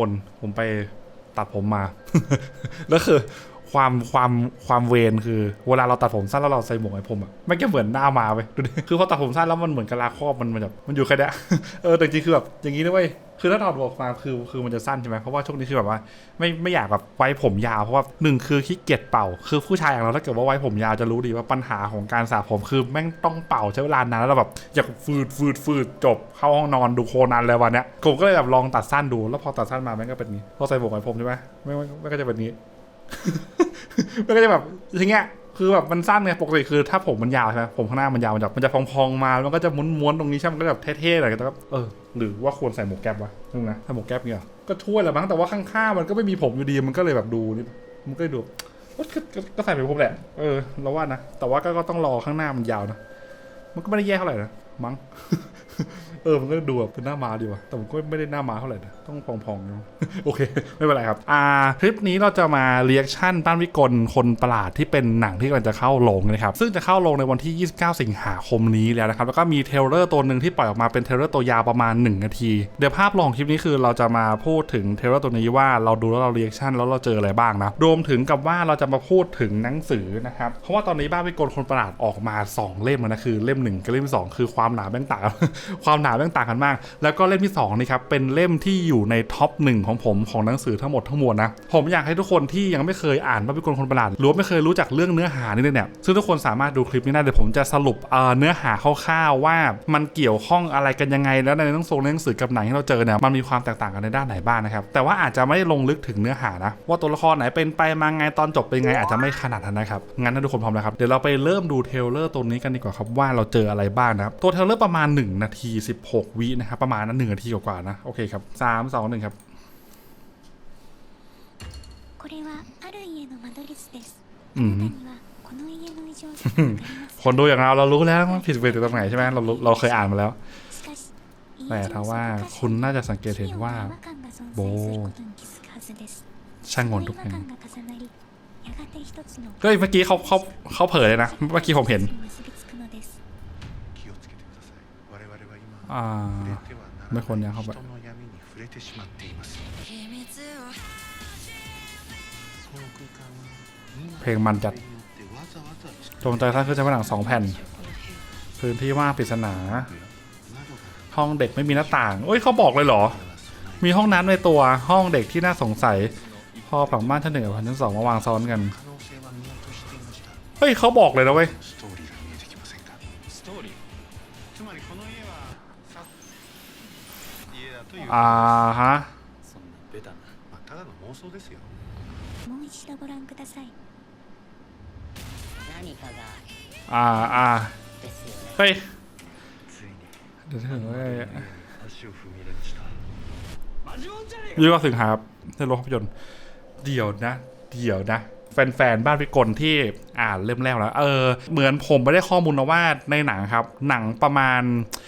คนผมไปตัดผมมา แล้วคือ ความความความเวรคือเวลาเราตัดผมสั้นแล้วเราใส่หมวกไอ้ผมอะไม่แค่เหมือนหน้ามาไปดูดิคือพอตัดผมสั้นแล้วมันเหมือนกะลาครอบมันมันแบบมันอยู่แค่เนี้ยเออแต่จริงคือแบบอย่างนี้นะเว้ยคือถ้าถอดหมวกมาคือคือมันจะสั้นใช่ไหมเพราะว่าช่วงนี้คือแบบว่าไม่ไม่อยากแบบไว้ผมยาวเพราะว่าหนึ่งคือขี้เกียจเป่า คือผู้ชายอย่างเราถ้าเกิดว่าไว้ผมยาวจะรู้ดีว่าปัญหาของการสระผมคือแม่งต้องเป่าใช้เวลานานแล้วเราแบบอยากฟืดฟืดฟืดจบเข้าห้องนอนดูโคนันเลยวันเนี้ยผมก็เลยแบบลองตัดสั้นดูแล้วพอตัดสั้นมาแม่งก็เป็นนี้พอใส่หมวกไว้ผมใช่ไหมแม่งแม่ก็จะเป็นนี้ มันก็จะแบบอย่างเงี้ยคือแบบมันสั้นไงปกติคือถ้าผมมันยาวใช่ไหมผมข้างหน้ามันยาวมันจะมันจะพองๆมาแล้วมันก็จะม้วนๆตรงนี้ใช่ไหมมันก็แบบเท่ๆหน่อยแต่ก็เออหรือว่าควรใส่หมวกแก๊ปวะนึกนะถ้าหมวกแก๊ปเนี่ยก็ช่วยแหละมั้งแต่ว่าข้างๆมันก็ไม่มีผมอยู่ดีมันก็เลยแบบดูนี่มันก็เลยดูก็ใส่ไปผมแหละเออเราว่านะแต่ว่าก็ต้องรอข้างหน้ามันยาวนะมันก็ไม่ได้แย่เท่าไหร่นะมั้ง เออมันก็ดูแบบเป็นหน้ามาดีว่ะแต่ผมก็ไม่ได้หน้ามาเท่าไหร่นะต้องพองๆเนาะโอเค ไม่เป็นไรครับ อ่าคลิปนี้เราจะมาเรียกชั่นบ้านวิกลคนประหลาดที่เป็นหนังที่กำลังจะเข้าโรงนะครับซึ่งจะเข้าโรงในวันที่ 29 สิงหาคมนี้แล้วนะครับแล้วก็มีเทเลอร์ตัวหนึ่งที่ปล่อยออกมาเป็นเทเลอร์ตัวยาวประมาณ 1 นาที เดี๋ยวภาพรวมของคลิปนี้คือเราจะมาพูดถึงเทเลอร์ตัวนี้ว่าเราดูแล้วเราเรียกชั่นแล้วเราเจออะไรบ้างนะรวมถึงกับว่าเราจะมาพูดถึงหนังสือนะครับเพราะว่าตอนนี้บ้านวิกลคนประหลาดออกมาสองเล่มนะคือเล่มหนึ่งกับเล่มสองคือความหนาแบ่งต่างความหนาแบ่งต่างกันมาก แล้วก็เล่มที่2นี่ครับเป็นเล่มที่อยู่ในท็อปหนึ่งของผมของหนังสือทั้งหมดทั้งมวลนะผมอยากให้ทุกคนที่ยังไม่เคยอ่านบ้านวิกลคนประหลาดหรือไม่เคยรู้จักเรื่องเนื้อหานี่เลยเนี่ยซึ่งทุกคนสามารถดูคลิปนี้ได้เดี๋ยวผมจะสรุปเอ่อเนื้อหาคร่าวๆว่ามันเกี่ยวข้องอะไรกันยังไง แล้วในหนังสือหนังสือกับหนังที่เราเจอเนี่ยมันมีความแตกต่างกันในด้านไหนบ้างนะครับแต่ว่าอาจจะไม่ลงลึกถึงเนื้อหานะว่าตัวละครไหนเป็นไปมาไงตอนจบเป็นไงอาจจะไม่ขนาดนั้นนะครับงั้นถ้าทุกคนพร้อมแล้วครับเดี๋ยวเราไปเริ่มดูเทเลอร์ตัวนี้กันดีกว่าครับว่าเราเจออะไรบ้างนะครับตัวเทเลอร์ประมาณ1นาที16 วินะครับ ประมาณนั้นหนึ่งนาทีกว่าๆนะ โอเคครับ 3 2 1 ครับคนดูอย่างเราเรารู้แล้วผิดไปตรงไหนใช่ไหมเราเราเคยอ่านมาแล้ว แต่ถ้าว่าคุณน่าจะสังเกตเห็นว่า โบ ช่างงอนทุกแห่งก็เมื่อกี้เขาเขาเขาเผยเลยนะ เมื่อกี้ผมเห็น ไม่คนยังเข้าไปเพลงมันจัดจงใจท่านคือจะผนังสองแผ่น พื้นที่ว่างปริศนา ห้องเด็กไม่มีหน้าต่างเอ้ยเขาบอกเลยเหรอ มีห้องน้ำในตัวห้องเด็กที่น่าสงสัย พอผังบ้านชั้นหนึ่งกับชั้นสองมาวางซ้อนกัน เฮ้ยเขาบอกเลยนะเว้ย อ่าฮะ そんなベタな、まあ、ただの妄想ですよもう一度ご覧ください。何かが อ่าอ่า ですよね เฮ้ย ついに เดี๋ยวถึงเว้ย 足を踏み入れました ยี่ว่าสิงหาครับในโรงภาพยนตร์เดี๋ยวนะ เดี๋ยวนะ แฟนๆ บ้านพิกลที่อ่านเล่มแรกแล้ว เออ เหมือนผมไม่ได้ข้อมูลนะว่าในหนังครับ หนังประมาณ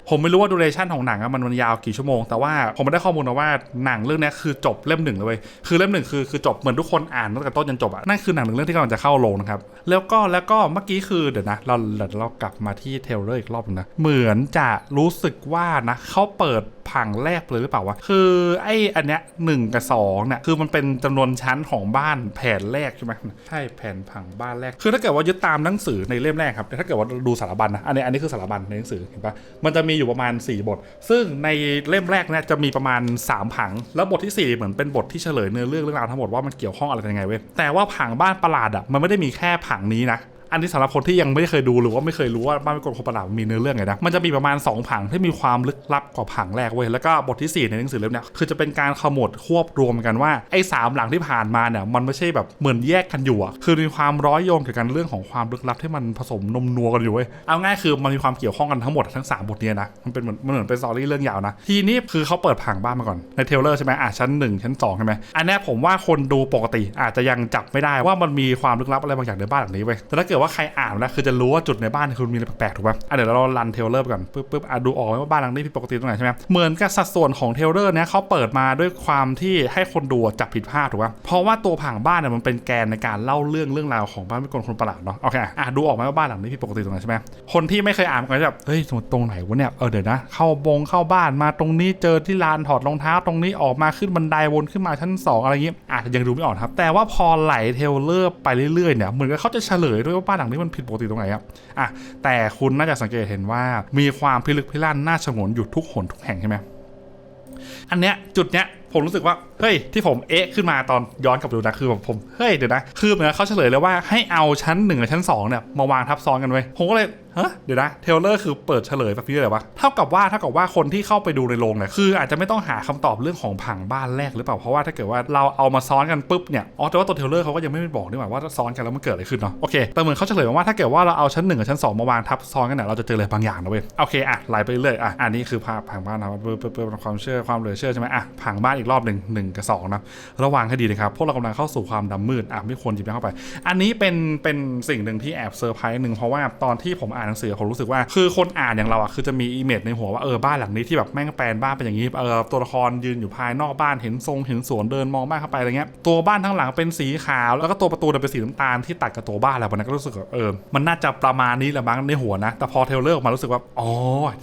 ผมไม่รู้ว่าดูเรชั่นของหนังมันมันยาวกี่ชั่วโมง แต่ว่าผมไม่ได้ข้อมูลนะว่าหนังเรื่องนี้คือจบเล่มหนึ่งเลยเว้ยคือเล่มหนึ่งคือคือจบเหมือนทุกคนอ่านตั้งแต่ต้นจนจบอะนั่นคือหนังหนึ่งเรื่องที่กำลังจะเข้าโรงนะครับ แล้วก็แล้วก็เมื่อกี้คือเดี๋ยวนะ เราเราเรากลับมาที่เทเลอร์อีกรอบนึงนะ เหมือนจะรู้สึกว่านะเขาเปิดผังแรกเลยหรือเปล่าวะ คือไอ้อันเนี้ยหนึ่งกับสองเนี่ย คือมันเป็นจำนวนชั้นของบ้านแผนแรกใช่ไหมใช่แผนผังบ้านแรก คือถ้าเกิดว่ายึดตามหนังสือในเล่มแรกครับถ้าเกิดว่าดูสารบัญนะอันนี้อันนี้คือสารบัญในหนังสือเห็นปะมันจะมีอยู่ประมาณ 4 บท ซึ่งในเล่มแรกเนี่ยจะมีประมาณ 3 ผัง แล้วบทที่ 4 เหมือนเป็นบทที่เฉลยเนื้อเรื่องเรื่องราวทั้งหมดว่ามันเกี่ยวข้องอะไรกันยังไงเว้ยแต่ว่าผังบ้านประหลาดอะมันไม่ได้มีแค่ผังนี้นะ อันนี้สำหรับคนที่ยังไม่เคยดูหรือว่าไม่เคยรู้ว่าบ้านเป็นกลคนประหลาดมีเนื้อเรื่องไงนะมันจะมีประมาณ 2 ผังที่มีความลึกลับกว่าผังแรกเว้ยแล้วก็บทที่ 4 ในหนังสือเล่มนี้คือจะเป็นการขมวดควบรวมกันว่าไอ้สามหลังที่ผ่านมาเนี่ยมันไม่ใช่แบบเหมือนแยกกันอยู่อะคือมีความร้อยโยงเกี่ยวกับเรื่องของความลึกลับที่มันผสมนมนัวกันอยู่เว้ยเอาง่ายคือมันมีความเกี่ยวข้องกันทั้งหมดทั้ง 3 บทนี้นะมันเป็นเหมือนมันเหมือนเป็นสอรี่เรื่องยาวนะทีนี้คือเขาเปิดผังบ้านมาก่อนในเทเลอร์ใช่ไหมอะชั้น 1 ชั้น2ใช่ไหมอันนี้ผมว่าคนดูปกติอาจจะยังจับไม่ได้ว่ามันมีความลึกลับอะไรบางอย่างในบ้านหลังนี้เว้ยแต่ถ้าเกิดว่าใครอ่านแล้วคือจะรู้ว่าจุดในบ้านคุณมีอะไรแปลกๆถูกป่ะอะเดี๋ยวเรารันเทเลอร์ไปก่อนปึ๊บปึ๊บอะดูออกไหมว่าบ้านหลังนี้ผิดปกติตรงไหนใช่ไหมเหมือนกับสัดส่วนของเทเลอร์เนี่ยเขาเปิดมาด้วยความที่ให้คนดูจับผิดพลาดถูกป่ะเพราะว่าตัวผังบ้านเนี่ยมันเป็นแกนในการเล่าเรื่องเรื่องราวของบ้านพิกลคนประหลาดเนาะโอเคอะดูออกไหมว่าบ้านหลังนี้ผิดปกติตรงไหนใช่ไหมคนที่ไม่เคยอ่านก็จะแบบเฮ้ยตรงไหนวะเนี่ยเออเดี๋ยวนะเข้าบงเข้าบ้านมาตรงนี้เจอที่ลานถอดรองเท้าตรงนี้ออกมาขึ้นบันไดวนขึ้นมาชั้นสอะไรอย่างงี้อาจจะยังดูไม่ออกครับ แต่ว่าพอไหลเทเลอร์ไปเรื่อยๆเนี่ยเหมือนกับเขาจะเฉลยด้วยว่าบ้านหลังนี้มันผิดปกติตรงไหนครับอะแต่คุณน่าจะสังเกตเห็นว่ามีความพิลึกพิลั่นน่าฉงนอยู่ทุกหนทุกแห่งใช่ไหมอันเนี้ยจุดเนี้ยผมรู้สึกว่าเฮ้ยที่ผมเอ๊ะขึ้นมาตอนย้อนกลับดูนะคือผมผมเฮ้ยเดี๋ยวนะคือเหมือนเขาเฉลยเลยว่าให้เอาชั้นหนึ่งกับชั้นสองเนี่ยมาวางทับซ้อนกันไว้ผมก็เลย ฮะเดี๋ยวนะเทเลอร์คือเปิดเฉลยแบบนี้เลยวะเท่ากับว่าเท่ากับว่าคนที่เข้าไปดูในโรงเนี่ยคืออาจจะไม่ต้องหาคำตอบเรื่องของผังบ้านแรกหรือเปล่าเพราะว่าถ้าเกิดว่าเราเอามาซ้อนกันปุ๊บเนี่ยอ๋อแต่ว่าตัวเทเลอร์เขาก็ยังไม่ได้บอกนี่หว่าว่าซ้อนกันแล้วมันเกิดอะไรขึ้นเนาะโอเคแต่เหมือนเขาเฉลยมาว่าถ้าเกิดว่าเราเอาชั้นหนึ่งกับชั้นสองมาวางทับซ้อนกันเนี่ยเราจะเจออะไรบางอย่างนะเว้ยโอเคอะไล่ไปเรื่อยอะอันนี้คือภาพผังบ้านนะครับเปิดเปิดเปิดความเชื่อความเหลือเชื่อใช่ไหมอะผังบ้านอีกรอบหนึ่งหนึ่งกับสองนะระวังให้ดีนะครับพวกเรากำลังเข้าสู่ความดำมืดอะไม่ควรหยิบเข้าไป อันนี้เป็นเป็นสิ่งหนึ่งที่แอบเซอร์ไพรส์หนึ่งเพราะว่าตอนที่ผมอ่านหนังสือผมรู้สึกว่า คือคนอ่านอย่างเราอะคือจะมีอิมเมจในหัวว่าเออบ้านหลังนี้ที่แบบแม่งแปลนบ้านเป็นอย่างนี้เออตัวละครยืนอยู่ภายนอกบ้านเห็นทรงเห็นสวนเดินมองบ้านเข้าไปอะไรเงี้ยตัวบ้านทั้งหลังเป็นสีขาว แล้วก็ตัวประตูเป็นสีน้ำตาลที่ตัดกับตัวบ้านแล้ววันนั้นก็รู้สึกว่าเออมันน่าจะประมาณนี้แหละมั้งในหัวนะ แต่พอเทลเลอร์ออกมารู้สึกว่าอ๋อ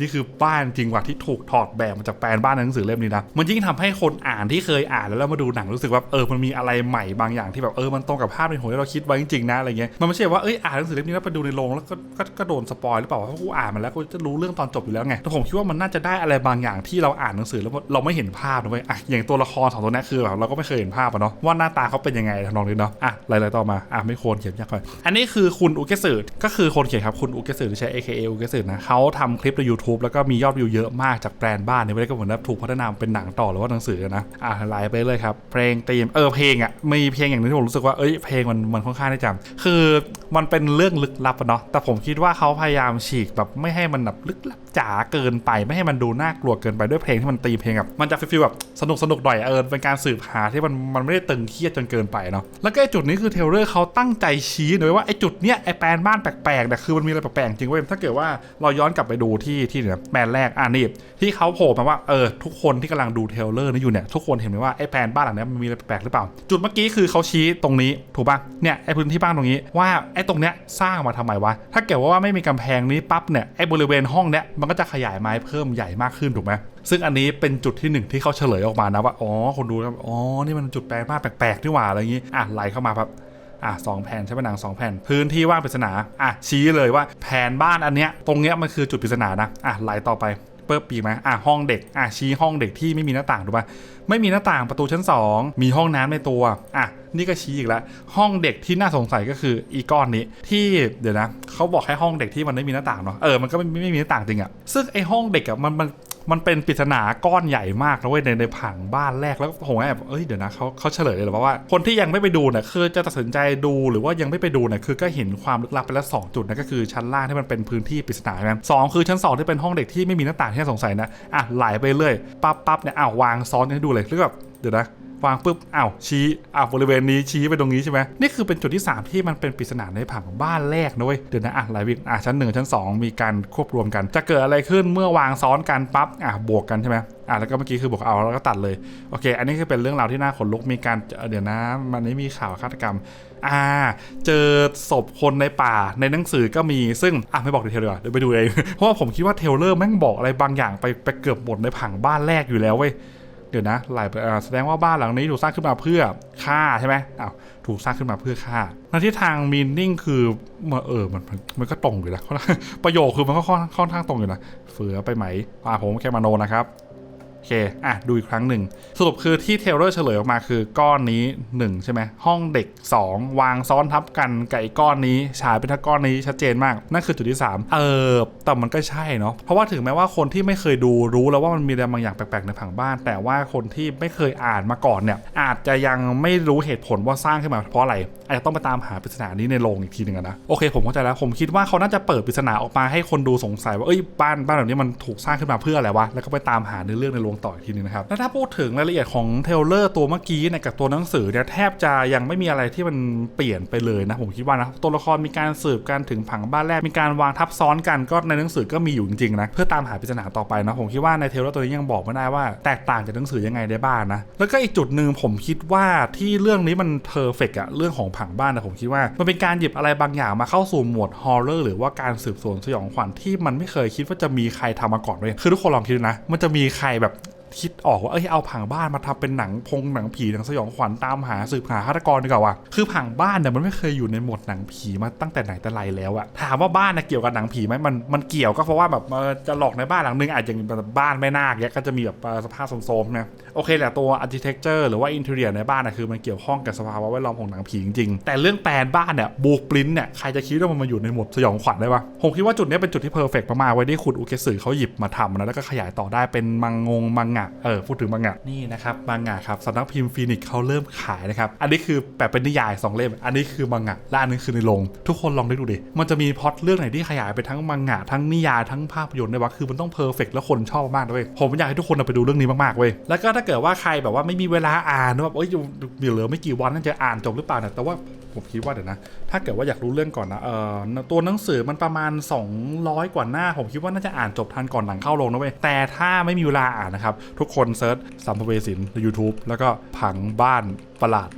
นี่คือบ้านจริงว่ะที่ถูกถอดแบบมาจากแปลนบ้านในหนังสือเล่มนี้นะมันยิ่งทำให้คนอ่านที่เคยอ่านแล้วแล้วมาดูหนังรู้สึกว่าเออมันมีอะไรใหม่บางอย่างที่แบบเออมันตรงกับภาพในหัวที่เราคิดไว้จริงๆนะอะไรเงี้ยมันไม่ใช่ว่าเอ้ยอ่านหนังสือเล่มนี้แล้วไปดูในโรงแล้วก็ก็โดนสปอยหรือเปล่าเพราะกูอ่านมาแล้วกูจะรู้เรื่องตอนจบอยู่แล้วไงแต่ผมคิดว่ามันน่าจะได้อะไรบางอย่างที่เราอ่านหนังสือแล้วเราไม่เห็นภาพนะเว้ยอะอย่างตัวละครสองตัวนี้คือแบบเราก็ไม่เคยเห็นภาพอะเนาะว่าหน้าตาเขาเป็นยังไงทำนองนี้เนาะอะอะไรๆต่อมาอะไม่ควรเขียนยากไปอันนี้คือคุณอุเกสึก็คือคนเขียนครับคุณอุเกสึที่ใช้ AKA อุเกสึนะเขาทำคลิปใน YouTube แล้วก็มียอดวิวเยอะมากจากแบรนด์บ้านเนี่ยไม่ได้ก็เหมือนถูกพัฒนาเป็นหนังต่อหรือว่าหนังสือนะอะไล่ไปเลยครับเพลงตีมเออเพลงอะมีเพลงอย่างนึงที่ผมรู้สึกว่าเอ้ยเพลงมันมันค่อนข้างได้จำคือมันเป็นเรื่องลึกลับเนาะแต่ผมคิดว่าเขาพยายามฉีกแบบไม่ให้มันแบบลึกลับจ๋าเกินไป ไม่ให้มันดูน่ากลัวเกินไปด้วยเพลงที่มันตีเพลงแบบมันจะฟีลแบบสนุกสนุกหน่อยเออเป็นการสืบหาที่มันมันไม่ได้ตึงเครียดจนเกินไปเนาะแล้วก็ไอ้จุดนี้คือเทเลอร์เขาตั้งใจชี้เลยว่าไอ้จุดเนี้ยไอ้แปลนบ้านแปลกๆเนี่ยคือมันมีอะไรแปลกๆจริงเว้ยถ้าเกิดว่าเราย้อนกลับไปดูที่ที่เนี่ยแปลนแรกอ่านี่ที่เขาโผล่มาว่าเออทุกคนที่กำลังดูเทเลอร์นี่อยู่เนี่ยทุกคนเห็นไหมว่าไอ้แปลนบ้านหลังเนี้ยมันมีอะไรแปลกๆหรือเปล่า จุดเมื่อกี้คือเขาชี้ตรงนี้ถูกป่ะเนี่ยไอ้พื้นที่บ้านตรงนี้ว่าไอ้ตรงเนี้ยสร้างมาทำไมวะถ้าเกิดว่าไม่มีกำแพงนี้ปั๊บเนี่ยไอ้บริเวณห้องเนี้ยมันก็จะขยายไม้เพิ่มใหญ่มากขึ้นถูกไหมซึ่งอันนี้เป็นจุดที่หนึ่งที่เขาเฉลยออกมานะว่าอ๋อคนดูครับอ๋อนี่มันจุดแปลกมากแปลกๆนี่หว่าอะไรอย่างนี้อะไหลเข้ามาครับอะสองแผ่นใช้ผนังสองแผ่น พื้นที่ว่างปริศนาอะชี้เลยว่าแผนบ้านอันเนี้ยตรงเนี้ยมันคือจุดปริศนานะอะไหลต่อไป ปิดปีกไหมอะห้องเด็กอะชี้ห้องเด็กที่ไม่มีหน้าต่างถูกป่ะไม่มีหน้าต่างประตูชั้น 2 มีห้องน้ำในตัวอะนี่ก็ชี้อีกแล้ว ห้องเด็กที่น่าสงสัยก็คืออีก้อนนี้ที่เดี๋ยวนะเขาบอกให้ห้องเด็กที่มันไม่มีหน้าต่างเนาะเออมันก็ไม่ไม่ไม่มีหน้าต่างจริงอะซึ่งไอห้องเด็กอะมันมัน มันเป็นปริศนาก้อนใหญ่มากนะเว้ยในในผังบ้านแรกแล้วผมแอบเอ้ยเดี๋ยวนะเขาเขาเฉลยเลยหรอว่าคนที่ยังไม่ไปดูเนี่ยคือจะตัดสินใจดูหรือว่ายังไม่ไปดูเนี่ยคือก็เห็นความลึกลับไปแล้วสองจุดนะก็คือชั้นล่างที่มันเป็นพื้นที่ปริศนาใช่ไหมสองคือชั้นสองที่เป็นห้องเด็กที่ไม่มีหน้าต่างที่น่าสงสัยนะอะไหลไปเรื่อยปั๊บปั๊บเนี่ยอ้าววางซ้อนให้ดูเลยแล้วแบบเดี๋ยวนะ วางปุ๊บอ้าวชี้อ้าวบริเวณนี้ชี้ไปตรงนี้ใช่ไหมนี่คือเป็นจุดที่ 3 ที่มันเป็นปริศนาในผังบ้านแรกนะเว้ยเดี๋ยวนะอะหลายวิอะชั้น1ชั้น 2 มีการควบรวมกัน จะเกิดอะไรขึ้นเมื่อวางซ้อนกันปั๊บอะบวกกันใช่ไหมอะแล้วก็เมื่อกี้คือบวกเอาแล้วก็ตัดเลยโอเค อันนี้คือเป็นเรื่องราวที่น่าขนลุกมีการเดี๋ยวนะ มันนี้มีข่าวฆาตกรรมอ่าเจอศพคนในป่าในหนังสือก็มีซึ่งอะไม่บอกดีเทลดีกว่าเดี๋ยวไปดูเองเพราะว่าผมคิดว่าเทเลอร์แม่งบอกอะไรบางอย่างไปไปเกือบหมดในผังบ้านแรกอยู่แล้วเว้ย เดี๋ยวนะหลายแสดงว่าบ้านหลังนี้ถูกสร้างขึ้นมาเพื่อฆ่าใช่ไหมอ้าวถูกสร้างขึ้นมาเพื่อฆ่าในที่ทางมีนิ่งคือเออมันมันมันก็ตรงอยู่นะประโยคคือมันก็ค่อนข้างตรงอยู่นะเฟือไปไหมอ่าผมแค่มาโนนะครับ เคอะดูอีกครั้งหนึ่ง สรุปคือที่เทเลอร์เฉลยออกมาคือก้อนนี้ 1 ใช่ไหมห้องเด็ก 2 วางซ้อนทับกันกับไอ้ก้อนนี้ฉายเป็นทั้งก้อนนี้ชัดเจนมาก นั่นคือจุดที่ 3 เออแต่มันก็ใช่เนาะเพราะว่าถึงแม้ว่าคนที่ไม่เคยดูรู้แล้วว่ามันมีอะไรบางอย่างแปลกๆในผังบ้าน แต่ว่าคนที่ไม่เคยอ่านมาก่อนเนี่ยอาจจะยังไม่รู้เหตุผลว่าสร้างขึ้นมาเพราะอะไรอาจจะต้องไปตามหาปริศนานี้ในโรงอีกทีหนึ่งนะโอเคผมเข้าใจแล้วผมคิดว่าเขาน่าจะเปิดปริศนาออกมาให้คนดูสงสัยว่าเอ้ยบ้านบ้านแบบนี้มันถูกสร้างขึ้นมาเพื่ออะไรวะแล้วก็ไปตามหาในเรื่องในโรงต่ออีกทีนึงนะครับ แล้วถ้าพูดถึงรายละเอียดของเทลเลอร์ตัวเมื่อกี้เนี่ยกับตัวหนังสือเนี่ยแทบจะยังไม่มีอะไรที่มันเปลี่ยนไปเลยนะผมคิดว่านะตัวละครมีการสืบการถึงผังบ้านแรกมีการวางทับซ้อนกันก็ในหนังสือก็มีอยู่จริงๆนะเพื่อตามหาปริศนาต่อไปนะผมคิดว่าในเทลเลอร์ตัวนี้ยังบอกไม่ได้ว่าแตกต่างจากหนังสือยังไงได้บ้างนะแล้วก็อีกจุดหนึ่งผมคิดว่าที่เรื่องนี้มันเพอร์เฟกอะเรื่องของผังบ้านนะผมคิดว่ามันเป็นการหยิบอะไรบางอย่างมาเข้าสู่หมวดฮอร์เรอร์หรือว่าการสืบสวนสยองขวัญที่มันไม่เคยคิดว่าจะมีใครทำมาก่อนเลยคือทุกคนลองคิดนะ มันจะมีใครแบบ คิดออกว่าเอ้ยเอาผังบ้านมาทำเป็นหนังพงหนังผีหนังสยองขวัญตามหาสืบหาฆาตกรดีกว่าว่ะคือผังบ้านเนี่ยมันไม่เคยอยู่ในหมวดหนังผีมาตั้งแต่ไหนแต่ไรแล้วอะถามว่าบ้านนะเกี่ยวกับหนังผีไหมมันมันเกี่ยวก็เพราะว่าแบบจะหลอกในบ้านหลังนึงอาจจะแบบบ้านไม่นาคเนี่ยก็จะมีแบบสภาพโทรมๆนะโอเคแหละตัว architecture หรือว่า interior ในบ้านนะคือมันเกี่ยวข้องกับสภาวะแวดล้อมของหนังผีจริงๆแต่เรื่องแปลนบ้านเนี่ยบูปรินเนี่ยใครจะคิดว่ามันมาอยู่ในหมวดสยองขวัญได้ปะผมคิดว่าจุดเนี้ยเป็นจุดที่เพอร์เฟกต์มากๆไว้ที่คุณอุเคสึเขาหยิบมาทำนะแล้วก็ขยายต่อได้เป็นมังงงมังงะเออพูดถึงมังงะนี่นะครับมังงะครับสำนักพิมพ์ฟีนิกเขาเริ่มขายนะครับอันนี้คือแบบเป็นนิยายสองเล่ม อันนี้คือมังงะและอันนึงคือในโรงทุกคนลองดูดิมันจะมีพล็อตเรื่องไหนที่ขยายไปทั้งมังงะทั้งนิยายทั้งภาพยนตร์ได้วะคือมันต้องเพอร์เฟกต์แล้วคนชอบมากด้วยผมอยากให้ทุกคนเอาไปดูเรื่องนี้มากๆเว้ยแล้วก็ถ้าเกิดว่าใครแบบว่าไม่มีเวลาอ่านว่าเอ้ยอยู่เหลือไม่กี่วันน่าจะอ่านจบหรือเปล่าเนี่ยแต่ว่าผมคิดว่าเดี๋ยวนะ ถ้าเกิดว่าอยากรู้เรื่องก่อนนะเอ่อตัวหนังสือมันประมาณ 200 กว่าหน้า ผมคิดว่าน่าจะอ่านจบทันก่อนหนังเข้าโรงนะเว้ย แต่ถ้าไม่มีเวลาอ่านนะครับ ทุกคนเซิร์ชสัมภเวสินใน YouTube แล้วก็ผังบ้านประหลาด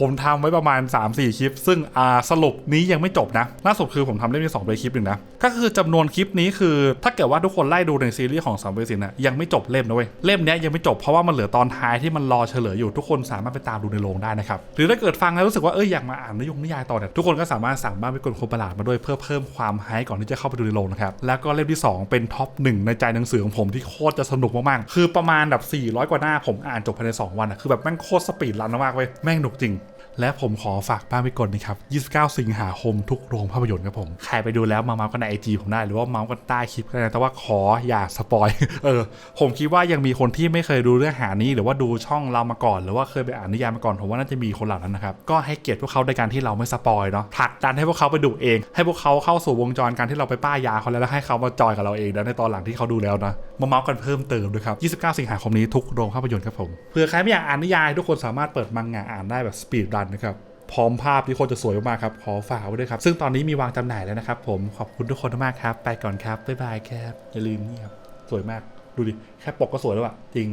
ผมทำไว้ประมาณ 3-4 คลิป ซึ่งอ่าสรุปนี้ยังไม่จบนะ ล่าสุดคือผมทำเล่มที่2ไปคลิปหนึ่งนะ ก็คือจำนวนคลิปนี้คือ ถ้าเกิดว่าทุกคนไล่ดูในซีรีส์ของสัมเวสินนะยังไม่จบเล่มนะเว้ย เล่มนี้ยังไม่จบเพราะว่ามันเหลือตอนท้ายที่มันรอเฉลยอยู่ทุกคนสามารถไปตามดูในโรงได้นะครับหรือถ้าเกิดฟังแล้วรู้สึกว่าเอ้ยอยากมาอ่านนิยมนิยายต่อเนี่ยทุกคนก็สามารถสั่งบ้านไปกลคนประหลาดมาด้วยเพื่อเพิ่มความไฮก่อนที่จะเข้าไปดูในโรงนะครับแล้วก็เล่มที่ 2 เป็นท็อปหนึ่งในใจหนังสือของผมที่โคตรจะสนุกมากๆคือประมาณแบบ400 กว่าหน้าผมอ่านจบภายใน 2 วันอะคือแบบแม่งโคตรสปีดรันมากเว้ยแม่งหนุกจริง และผมขอฝากบ้านไปกลนะครับ 29 สิงหาคมทุกโรงภาพยนตร์ครับผม ใครไปดูแล้วมาเมาส์กันในไอจีผมได้ หรือว่าเมาส์กันใต้คลิปก็ได้แต่ว่าขออย่าสปอยเออ ผมคิดว่ายังมีคนที่ไม่เคยดูเรื่องหานี้ หรือว่าดูช่องเรามาก่อน หรือว่าเคยไปอ่านนิยายมาก่อน ผมว่าน่าจะมีคนเหล่านั้นนะครับ ก็ให้เกียรติพวกเขาในการที่เราไม่สปอยเนาะผลักดันให้พวกเขาไปดูเอง ให้พวกเขาเข้าสู่วงจรการที่เราไปป้ายยาเขาแล้วแล้วให้เขามาจอยกับเราเองนะในตอนหลังที่เขาดูแล้วนะ มาเมาส์กันเพิ่มเติมด้วยครับ 29 สิงหาคมนี้ทุกโรงภาพยนตร์ครับผมเผื่อใครไม่อยากอ่านนิยายทุกคนสามารถเปิดมังงะอ่านได้แบบสปีดรันนะครับพร้อมภาพที่โคตรจะสวยมากๆครับ ขอฝากไว้ด้วยครับ ซึ่งตอนนี้มีวางจำหน่ายแล้วนะครับผมขอบคุณทุกคนมากครับ ไปก่อนครับ บ๊ายบายครับ อย่าลืมนี่ครับ สวยมากดูดิ แค่ปกก็สวยแล้วอะจริง